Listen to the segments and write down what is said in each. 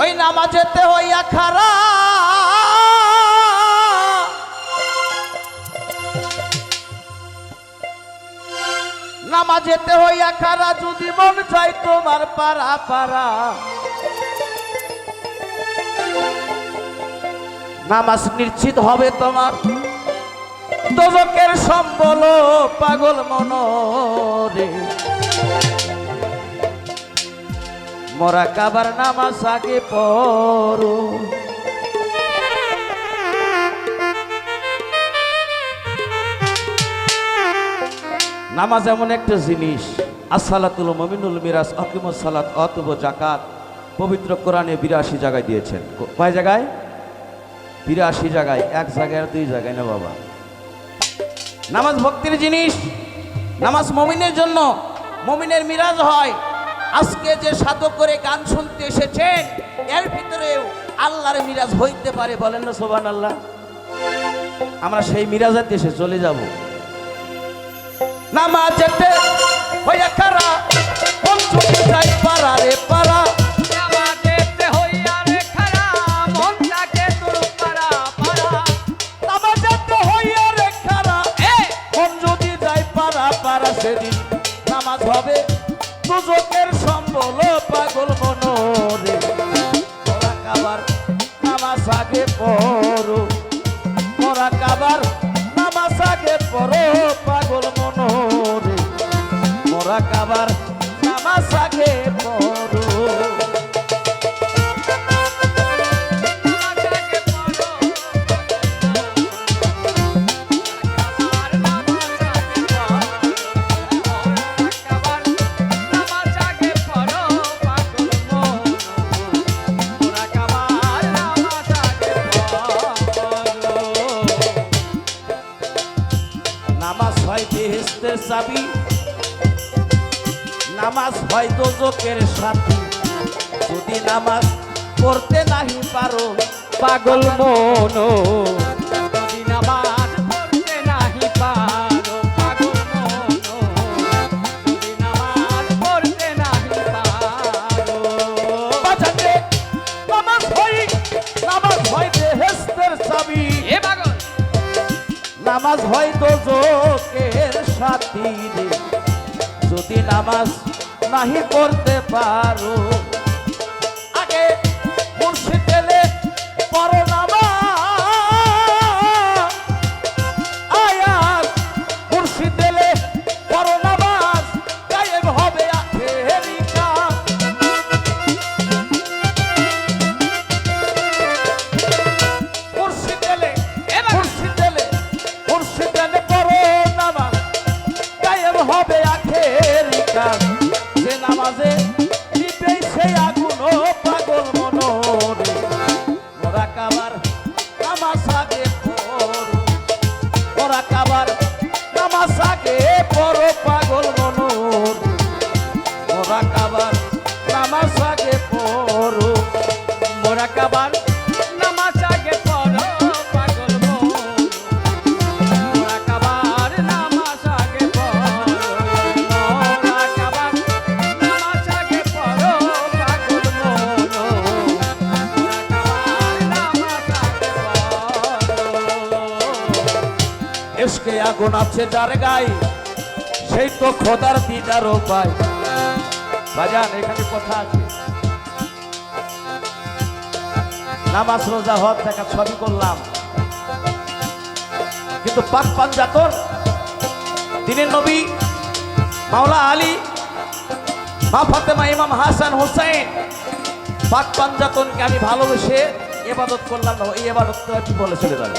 ওই নামাজেতে হইয়া খারা। নামাজেতে হইয়া খারা যদি মন চাই তোমার পারা পারা নামাজ নিশ্চিত হবে তোমার। দোজকের সম্বল পাগল মনরে। মরা কাবার নামাজ আগে পড়ো। নামাজ এমন একটা জিনিস। আসসালাতুল মমিনুল মিরাজ অকিমুস সালাত, অতুব জাকাত পবিত্র কোরআনে বিরাশি জায়গায় দিয়েছেন। কয় জায়গায়? বিরাশি জায়গায়। এক জায়গায় দুই জায়গায় না বাবা। নামাজ ভক্তির জিনিস। নামাজ মমিনের জন্য মমিনের মিরাজ হয়। আজকে যে সাধক করে গান শুনতে এসেছেন, এর ভিতরেও আল্লাহর মিরাজ হইতে পারে বলেন না সোবান আল্লাহ আমরা সেই মিরাজের দেশে চলে যাব। না হইয়া যাই পারা পাগল মনোরে। কাবার নামাজ আগে পড়ো বেহেস্তের চাবি। নামাজ হয় দোজকের সাথী। যদি নামাজ পড়তে নাহি পারো পাগল মন। যদি নামাজ পড়তে নাহি পারো, পাগল মন। যদি নামাজ পড়তে নাহি পারো। বাজাতে নামাজ হয় নামাজ হয় বেহেস্তের চাবি। এ পাগল। নামাজ হয় দোজকের সাথী রে। যদি নামাজ নাহি পড়তে পারো এসকে আগুন আছে যার গায়ে, সেই তো খোদার দিদার পায়। বাজান, এখানে কথা আছে। নামাজ, রোজা, হজ দেখা সবই করলাম। কিন্তু পাক পাঞ্জাতন দিনের নবী মাওলা আলী, মা ফাতেমা ইমাম হাসান হোসেন পাক পাঞ্জাতনকে আমি ভালোবেসে এবাদত করলাম না, এই এবাদত তো একটু বলে চলে যাবে?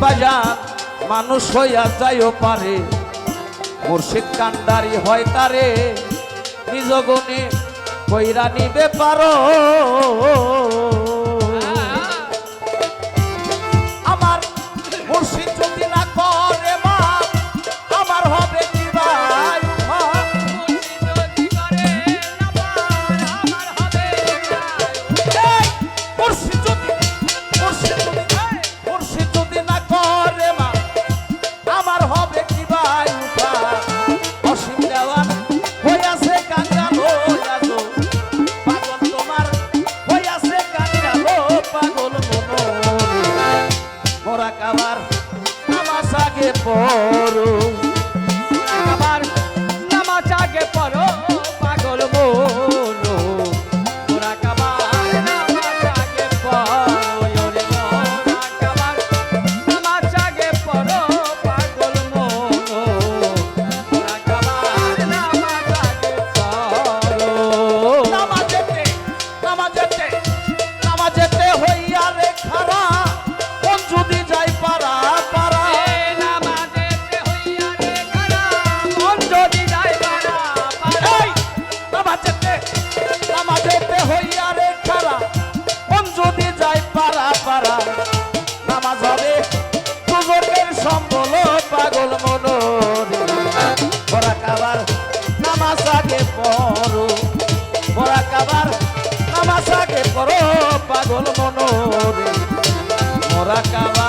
বাজার মানুষ হইয়া যাইও পারে। মুর্শিদ কান্দারি হয় তারে নিজ গুণে কইরা নিবে পারো। acaba